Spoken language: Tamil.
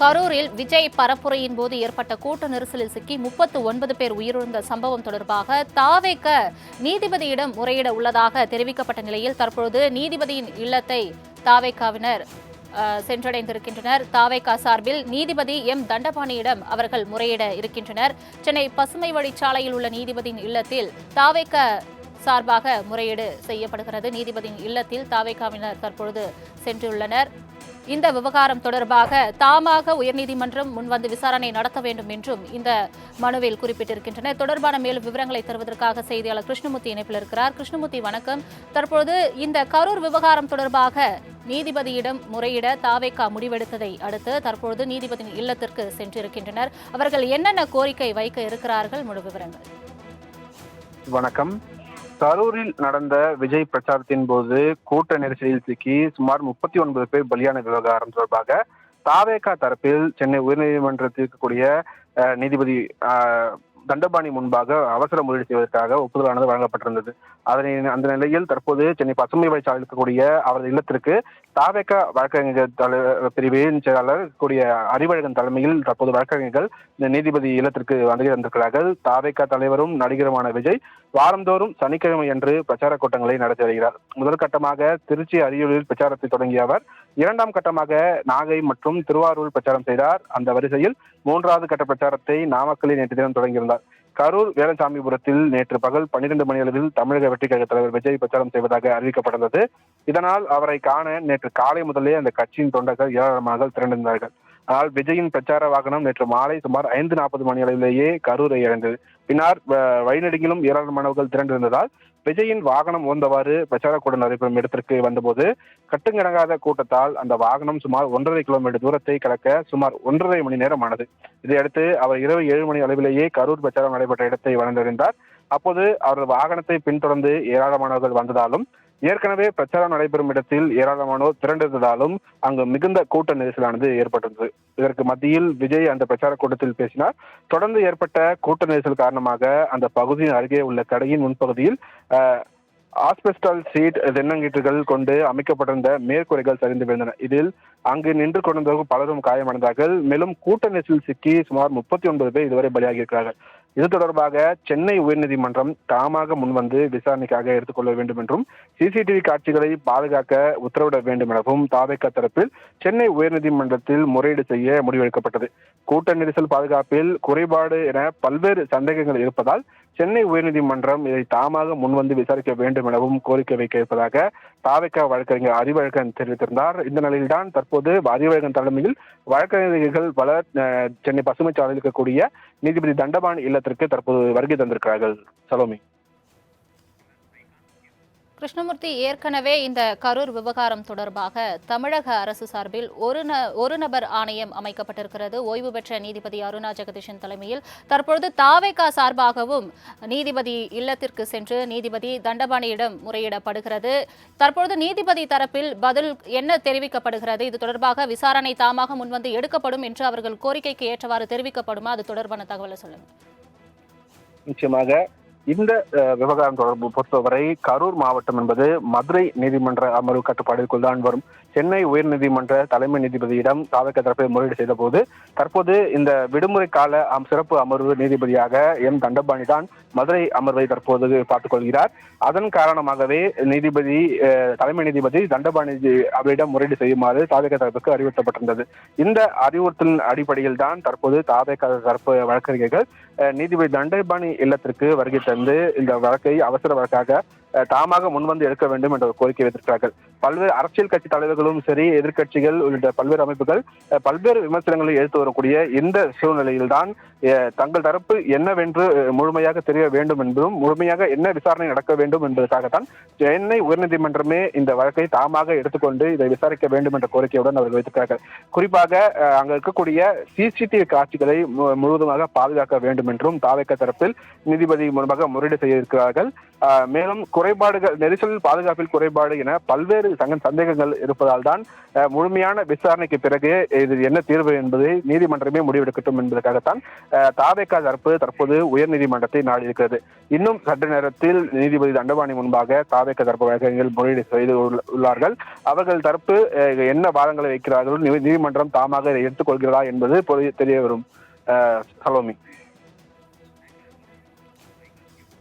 கரூரில் விஜய் பரப்புரையின் போது ஏற்பட்ட கூட்ட நெரிசலில் சிக்கி முப்பத்து ஒன்பது பேர் உயிரிழந்த சம்பவம் தொடர்பாக தாவேக்க நீதிபதியிடம் முறையிட உள்ளதாக தெரிவிக்கப்பட்ட நிலையில் தற்பொழுது நீதிபதியின் இல்லத்தை தாவேக்காவினர் சென்றடைந்திருக்கின்றனர். தாவேக்கா சார்பில் நீதிபதி எம். தண்டபாணியிடம் அவர்கள் முறையிட இருக்கின்றனர். சென்னை பசுமை வழிச்சாலையில் உள்ள நீதிபதியின் இல்லத்தில் தாவேக்க சார்பாக முறையீடு செய்யப்படுகிறது. நீதிபதியின் இல்லத்தில் தாவேக்காவினர் தற்பொழுது சென்றுள்ளனர். இந்த விவகாரம் தொடர்பாக தாமாக உயர்நீதிமன்றம் முன்வந்து விசாரணை நடத்த வேண்டும் என்றும் இந்த மனுவில் குறிப்பிட்டிருக்கின்றனர் தொடர்பான மேலும் விவரங்களை தருவதற்காக செய்தியாளர் கிருஷ்ணமூர்த்தி இணைப்பில் இருக்கிறார். கிருஷ்ணமூர்த்தி வணக்கம். தற்பொழுது இந்த கரூர் விவகாரம் தொடர்பாக நீதிபதியிடம் முறையிட தாவேக்கா முடிவெடுத்ததை அடுத்து தற்பொழுது நீதிபதியின் இல்லத்திற்கு சென்றிருக்கின்றனர். அவர்கள் என்னென்ன கோரிக்கை வைக்க இருக்கிறார்கள்? முழு விவரங்கள். வணக்கம். கரூரில் நடந்த விஜய் பிரச்சாரத்தின் போது கூட்ட நெரிசலில் சிக்கி சுமார் முப்பத்தி ஒன்பது பேர் பலியான விவகாரம் தொடர்பாக தாவேகா தரப்பில் சென்னை உயர்நீதிமன்றத்திற்கு கூடிய அஹ், நீதிபதி தண்டபாணி முன்பாக அவசர முதலீடு செய்வதற்காக ஒப்புதலானது வழங்கப்பட்டிருந்தது. அதனை அந்த நிலையில் தற்போது சென்னை பசுமை வழிச்சாலையில் இருக்கக்கூடிய அவரது இல்லத்திற்கு தாவேகா வழக்கறிஞர் பிரிவின் செயலாளர் கூடிய அறிவழகன் தலைமையில் தற்போது வழக்கறிஞர்கள் இந்த நீதிபதி இல்லத்திற்கு வந்து வந்திருக்கிறார்கள் தாவேகா தலைவரும் நடிகருமான விஜய் வாரந்தோறும் சனிக்கிழமை அன்று பிரச்சார கூட்டங்களை நடத்தி வருகிறார். முதல் கட்டமாக திருச்சி அரியலூரில் பிரச்சாரத்தை தொடங்கிய அவர் இரண்டாம் கட்டமாக நாகை மற்றும் திருவாரூர் பிரச்சாரம் செய்தார். அந்த வரிசையில் மூன்றாவது கட்ட பிரச்சாரத்தை நாமக்கல்லில் நேற்று தினம் தொடங்கியிருந்தார். கரூர் வேலசாமிபுரத்தில் நேற்று பகல் பன்னிரண்டு மணி அளவில் தமிழக வெற்றி கழக தலைவர் விஜய் பிரச்சாரம் செய்வதாக அறிவிக்கப்பட்டுள்ளது இதனால் அவரை காண நேற்று காலை முதலே அந்த கட்சியின் தொண்டர்கள் ஏராளமாக திரண்டிருந்தார்கள். ஆனால் விஜயின் பிரச்சார வாகனம் நேற்று மாலை சுமார் ஐந்து நாற்பது மணி அளவிலேயே கரூரை இழந்தது. பின்னர் வ- ஏராளமானவர்கள் திரண்டிருந்ததால் விஜயின் வாகனம் ஓந்தவாறு பிரச்சார கூட்டம் நடைபெறும் இடத்திற்கு வந்தபோது கட்டுங்கிடங்காத கூட்டத்தால் அந்த வாகனம் சுமார் ஒன்றரை கிலோமீட்டர் தூரத்தை கடக்க சுமார் ஒன்றரை மணி நேரம் ஆனது இதையடுத்து அவர் இரவு ஏழு மணி அளவிலேயே கரூர் பிரச்சாரம் நடைபெற்ற இடத்தை வளர்ந்தடைந்தார் அப்போது அவரது வாகனத்தை பின்தொடர்ந்து ஏராளமானவர்கள் வந்ததாலும் ஏற்கனவே பிரச்சாரம் நடைபெறும் இடத்தில் ஏராளமானோர் திரண்டிருந்ததாலும் அங்கு மிகுந்த கூட்ட நெரிசலானது ஏற்பட்டிருந்தது இதற்கு மத்தியில் விஜய் அந்த பிரச்சார கூட்டத்தில் பேசினார். தொடர்ந்து ஏற்பட்ட கூட்ட நெரிசல் காரணமாக அந்த பகுதியின் அருகே உள்ள கடையின் முன்பகுதியில் ஆஸ்பெஸ்டால் சீட் தென்னங்கீற்றுகள் கொண்டு அமைக்கப்பட்டிருந்த மேற்கூரைகள் சரிந்து விழுந்தன. இதில் அங்கு நின்று கொண்டிருந்தவர்கள் பலரும் காயமடைந்தார்கள். மேலும் கூட்ட நெரிசல் சிக்கி சுமார் முப்பத்தி ஒன்பது பேர் இதுவரை பலியாகியிருக்கிறார்கள். இது தொடர்பாக சென்னை உயர்நீதிமன்றம் தாமாக முன்வந்து விசாரணைக்காக எடுத்துக்கொள்ள வேண்டும் என்றும் சிசிடிவி காட்சிகளை பாதுகாக்க உத்தரவிட வேண்டும் எனவும் தாவேக்கா தரப்பில் சென்னை உயர்நீதிமன்றத்தில் முறையீடு செய்ய முடிவெடுக்கப்பட்டது. கூட்ட நெரிசல் பாதுகாப்பில் குறைபாடு என பல்வேறு சந்தேகங்கள் இருப்பதால் சென்னை உயர்நீதிமன்றம் இதை தாமாக முன்வந்து விசாரிக்க வேண்டும் எனவும் கோரிக்கை வைக்க இருப்பதாக தாவேக்கா வழக்கறிஞர் அறிவழகன் தெரிவித்திருந்தார். இந்த நிலையில்தான் தற்போது அறிவழகன் தலைமையில் வழக்கறிஞர்கள் பலர் சென்னை பசுமை சாலையில் இருக்கக்கூடிய நீதிபதி தண்டபாணி இல்லத்திற்கு தற்போது வருகை தந்திருக்கிறார்கள். சலோமி. கிருஷ்ணமூர்த்தி ஏற்கனவே இந்த கரூர் விவகாரம் தொடர்பாக தமிழக அரசு சார்பில் ஒரு ந ஒரு நபர் ஆணையம் அமைக்கப்பட்டிருக்கிறது. ஓய்வு பெற்ற நீதிபதி அருணா ஜெகதீஷன் தலைமையில் தற்பொழுது தாவேகா சார்பாகவும் நீதிபதி இல்லத்திற்கு சென்று நீதிபதி தண்டபாணியிடம் முறையிடப்படுகிறது. தற்பொழுது நீதிபதி தரப்பில் பதில் என்ன தெரிவிக்கப்படுகிறது? இது தொடர்பாக விசாரணை தாமாக முன்வந்து எடுக்கப்படும் என்று அவர்கள் கோரிக்கைக்கு ஏற்றவாறு தெரிவிக்கப்படுமா? அது தொடர்பான தகவலை சொல்லுங்கள். நிச்சயமாக இந்த விவகாரம் தொடர்பு பொறுத்தவரை கரூர் மாவட்டம் என்பது மதுரை நீதிமன்ற அமர்வு கட்டுப்பாட்டிற்குள் தான் வரும். சென்னை உயர்நீதிமன்ற தலைமை நீதிபதியிடம் தாவக தரப்பை முறையீடு செய்த போது தற்போது இந்த விடுமுறை கால அம்- சிறப்பு அமர்வு நீதிபதியாக எம் தண்டபாணி தான் மதுரை அமர்வை தற்போது பார்த்துக் கொள்கிறார் அதன் காரணமாகவே நீதிபதி அஹ், தலைமை நீதிபதி தண்டபாணி அவரிடம் முறையீடு செய்யுமாறு தாவக தரப்புக்கு அறிவுறுத்தப்பட்டிருந்தது. இந்த அறிவுறுத்தலின் அடிப்படையில் தான் தற்போது தாவக தரப்பு வழக்கறிஞர்கள் அஹ், நீதிபதி தண்டபாணி இல்லத்திற்கு வருகை தந்து இந்த வழக்கை அவசர வழக்காக தாமாக முன்வந்து எடுக்க வேண்டும் என்ற ஒரு கோரிக்கை வைத்திருக்கிறார்கள் பல்வேறு அரசியல் கட்சி தலைவர்களும் சரி எதிர்கட்சிகள் உள்ளிட்ட பல்வேறு அமைப்புகள் பல்வேறு விமர்சனங்களை எடுத்து வரக்கூடிய இந்த சூழ்நிலையில்தான் அஹ், தங்கள் தரப்பு என்னவென்று முழுமையாக தெரிய வேண்டும் என்பதும் முழுமையாக என்ன விசாரணை நடக்க வேண்டும் என்பதற்காகத்தான் சென்னை உயர்நீதிமன்றமே இந்த வழக்கை தாமாக எடுத்துக்கொண்டு இதை விசாரிக்க வேண்டும் என்ற கோரிக்கையுடன் அவர்கள் வைத்திருக்கிறார்கள். குறிப்பாக அங்க இருக்கக்கூடிய சிசிடிவி காட்சிகளை முழுவதுமாக பாதுகாக்க வேண்டும் என்றும் தாவேக்க தரப்பில் நீதிபதி மூலமாக முறையீடு செய்ய இருக்கிறார்கள் மேலும் குறைபாடுகள் நெரிசல் பாதுகாப்பில் குறைபாடு என பல்வேறு சங்க சந்தேகங்கள் இருப்பதால் தான் முழுமையான விசாரணைக்கு பிறகு இது என்ன தீர்வு என்பதை நீதிமன்றமே முடிவெடுக்கட்டும் என்பதற்காகத்தான் தாவேக்கா தரப்பு தற்போது உயர்நீதிமன்றத்தை நாடி இருக்கிறது இன்னும் சற்று நேரத்தில் நீதிபதி தண்டபாணி முன்பாக தாவேக தரப்பு வழக்கறிஞர்கள் முறையீடு செய்து உள்ளார்கள். அவர்கள் தரப்பு என்ன வாதங்களை வைக்கிறார்கள் நீதிமன்றம் தாமாக இதை எடுத்துக்கொள்கிறதா என்பது தெரிய வரும். சலோமி.